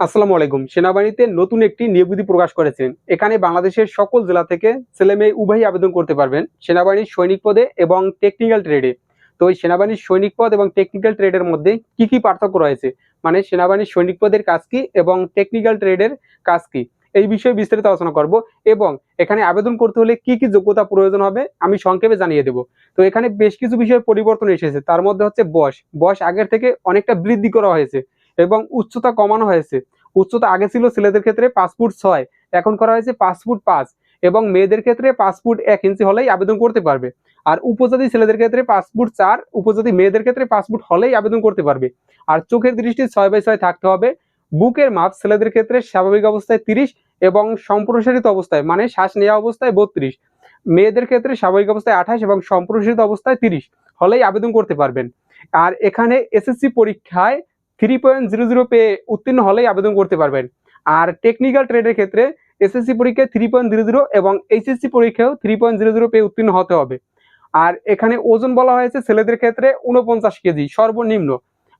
আসসালামু আলাইকুম। সেনাবাহিনীতে নতুন একটি নিয়োগবিধি প্রকাশ করেছেন। এখানে বাংলাদেশের সকল জেলা থেকে ছেলে মেয়ে উভয়ই আবেদন করতে পারবেন। সেনাবাহিনীর সৈনিক পদে এবং টেকনিক্যাল ট্রেডে তো এই সেনাবাহিনীর সৈনিক পদ এবং টেকনিক্যাল ট্রেডের মধ্যে কি কি পার্থক্য রয়েছে? মানে সেনাবাহিনীর সৈনিক পদের কাজ কি এবং টেকনিক্যাল ট্রেডের কাজ কি? এই বিষয়ে বিস্তারিত আলোচনা করব এবং এখানে আবেদন করতে হলে কি কি যোগ্যতা প্রয়োজন হবে আমি সংক্ষেপে জানিয়ে দেব। তো এখানে বেশ কিছু বিষয়ে পরিবর্তন এসেছে। তার মধ্যে হচ্ছে বয়স। বয়স আগের থেকে অনেকটা বৃদ্ধি করা হয়েছে। এবং উচ্চতা কমানো হয়েছে। উচ্চতা আগে ছিল ছেলেদের ক্ষেত্রে পাঁচ ফুট ছয়, এখন করা হয়েছে পাঁচ ফুট পাঁচ এবং মেয়েদের ক্ষেত্রে পাঁচ ফুট এক ইঞ্চি হলেই আবেদন করতে পারবে। আর উপজাতি ছেলেদের ক্ষেত্রে পাঁচ ফুট চার, উপজাতি মেয়েদের ক্ষেত্রে পাঁচ ফুট হলেই আবেদন করতে পারবে। আর চোখের দৃষ্টি ছয় বাই ছয় থাকতে হবে। বুকের মাপ ছেলেদের ক্ষেত্রে স্বাভাবিক অবস্থায় তিরিশ এবং সম্প্রসারিত অবস্থায় মানে শ্বাস নেওয়া অবস্থায় বত্রিশ। মেয়েদের ক্ষেত্রে স্বাভাবিক অবস্থায় আঠাশ এবং সম্প্রসারিত অবস্থায় তিরিশ হলেই আবেদন করতে পারবেন। আর এখানে এসএসসি পরীক্ষায় থ্রি পয়েন্ট জিরো জিরো পেয়ে উত্তীর্ণ হলেই আবেদন করতে পারবেন। আর টেকনিক্যাল ট্রেডের ক্ষেত্রে এসএসসি পরীক্ষায় থ্রি পয়েন্ট জিরো জিরো এবং এইচএসসি পরীক্ষায়ও থ্রি পয়েন্ট জিরো জিরো পেয়ে উত্তীর্ণ হতে হবে। আর এখানে ওজন বলা হয়েছে ছেলেদের ক্ষেত্রে উনপঞ্চাশ কেজি, সর্বনিম্ন।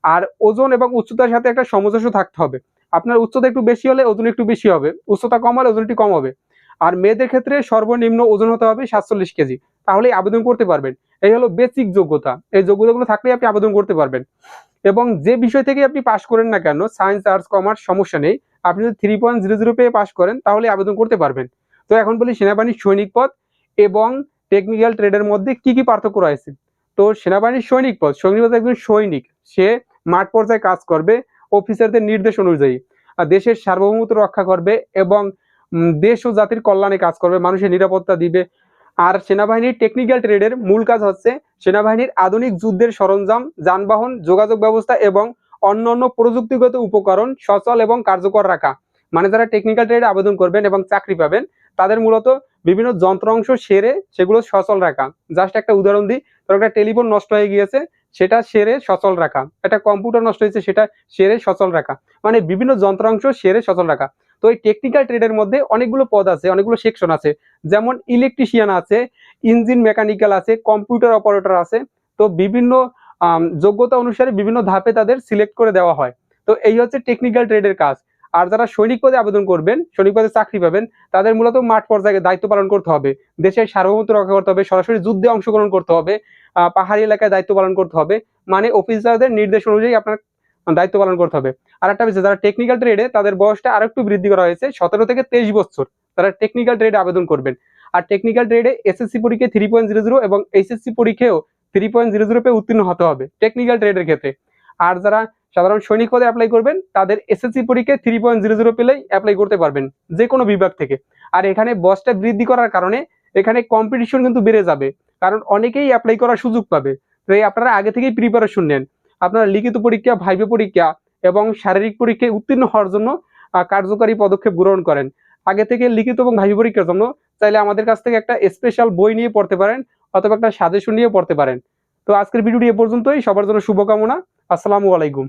আর ওজন এবং উচ্চতার সাথে একটা সামঞ্জস্য থাকতে হবে। আপনার উচ্চতা একটু বেশি হলে ওজন একটু বেশি হবে, উচ্চতা কম হলে ওজন একটু কম হবে। আর মেয়েদের ক্ষেত্রে সর্বনিম্ন ওজন হতে হবে সাতচল্লিশ কেজি, তাহলেই আবেদন করতে পারবেন। এই হলো বেসিক যোগ্যতা। এই যোগ্যতাগুলো থাকলেই আপনি আবেদন করতে পারবেন। এবং যে বিষয় থেকে আপনি পাশ করেন না কেন সায়েন্স আর্টস কমার্স সমস্যা নেই। আপনি যদি থ্রি পয়েন্ট জিরো জিরো পেয়ে পাশ করেন, তাহলে আবেদন করতে পারবেন। তো এখন বলি সেনাবাহিনীর সৈনিক পদ এবং টেকনিক্যাল ট্রেডের মধ্যে কি কি পার্থক্য রয়েছে? তো সেনাবাহিনীর সৈনিক পদ সৈনিক পদ একজন সৈনিক। সে মাঠ পর্যায়ে কাজ করবে, অফিসারদের নির্দেশ অনুযায়ী। দেশের সার্বভৌমত্ব রক্ষা করবে এবং দেশ ও জাতির কল্যাণে কাজ করবে, মানুষের নিরাপত্তা দিবে আর সেনাবাহিনীর টেকনিক্যাল ট্রেডের মূল কাজ হচ্ছে সেনাবাহিনীর আধুনিক যুদ্ধের সরঞ্জাম, যানবাহন, যোগাযোগ ব্যবস্থা এবং অন্যান্য প্রযুক্তিগত উপকরণ সচল এবং কার্যকর রাখা। মানে যারা টেকনিক্যাল ট্রেডে আবেদন করবেন এবং চাকরি পাবেন, তাদের মূলত বিভিন্ন যন্ত্রাংশ সেরে সেগুলো সচল রাখা। জাস্ট একটা উদাহরণ দিই, ধরো একটা টেলিফোন নষ্ট হয়ে গিয়েছে, সেটা সেরে সচল রাখা। একটা কম্পিউটার নষ্ট হয়েছে, সেটা সেরে সচল রাখা। মানে বিভিন্ন যন্ত্রাংশ সেরে সচল রাখা। তো এই টেকনিক্যাল ট্রেডের মধ্যে অনেকগুলো পদ আছে, অনেকগুলো সেকশন আছে। যেমন ইলেকট্রিশিয়ান আছে ইঞ্জিন মেকানিক্যাল আছে কম্পিউটার অপারেটর আছে। তো বিভিন্ন যোগ্যতা অনুসারে বিভিন্ন ধাপে তাদের সিলেক্ট করে দেওয়া হয়। তো এই হচ্ছে টেকনিক্যাল ট্রেডের কাজ। আর যারা সৈনিক পদে আবেদন করবেন, সৈনিক পদে চাকরি পাবেন, তাদের মূলত মাঠ পর্যায়ে দায়িত্ব পালন করতে হবে। দেশের সার্বভৌমত্ব রক্ষা করতে হবে, সরাসরি যুদ্ধে অংশগ্রহণ করতে হবে পাহাড়ি এলাকায় দায়িত্ব পালন করতে হবে। মানে অফিসারদের নির্দেশ অনুযায়ী আপনার দায়িত্ব পালন করতে হবে। আর একটা বিষয়, যারা টেকনিক্যাল ট্রেডে তাদের বয়সটা আরেকটু বৃদ্ধি করা হয়েছে। সতেরো থেকে তেইশ বছর তারা টেকনিক্যাল ট্রেডে আবেদন করবেন। আর টেকনিক্যাল ট্রেডে এসএসসি পরীক্ষায় থ্রি পয়েন্ট জিরো জিরো এবং এইচএসসি পরীক্ষায়ও থ্রি পয়েন্ট জিরো জিরো পেয়ে উত্তীর্ণ হতে হবে টেকনিক্যাল ট্রেডের ক্ষেত্রে। আর যারা সাধারণ সৈনিক পদে অ্যাপ্লাই করবেন, তাদের এসএসসি পরীক্ষায় থ্রি পয়েন্ট জিরো জিরো পেলেই অ্যাপ্লাই করতে পারবেন যে কোনো বিভাগ থেকে। আর এখানে বয়সটা বৃদ্ধি করার কারণে এখানে কম্পিটিশন কিন্তু বেড়ে যাবে। কারণ অনেকেই অ্যাপ্লাই করার সুযোগ পাবে। তো এই আপনারা আগে থেকেই প্রিপারেশন নেন। আপনারা লিখিত পরীক্ষা, ভাইবে পরীক্ষা এবং শারীরিক পরীক্ষায় উত্তীর্ণ হওয়ার জন্য কার্যকারী পদক্ষেপ গ্রহণ করেন। আগে থেকে লিখিত এবং ভাইবে পরীক্ষার জন্য চাইলে আমাদের কাছ থেকে একটা স্পেশাল বই নিয়ে পড়তে পারেন অথবা একটা সাজেশন নিয়ে পড়তে পারেন। তো আজকের ভিডিওটি এ পর্যন্তই। সবার জন্য শুভকামনা। আসসালামু আলাইকুম।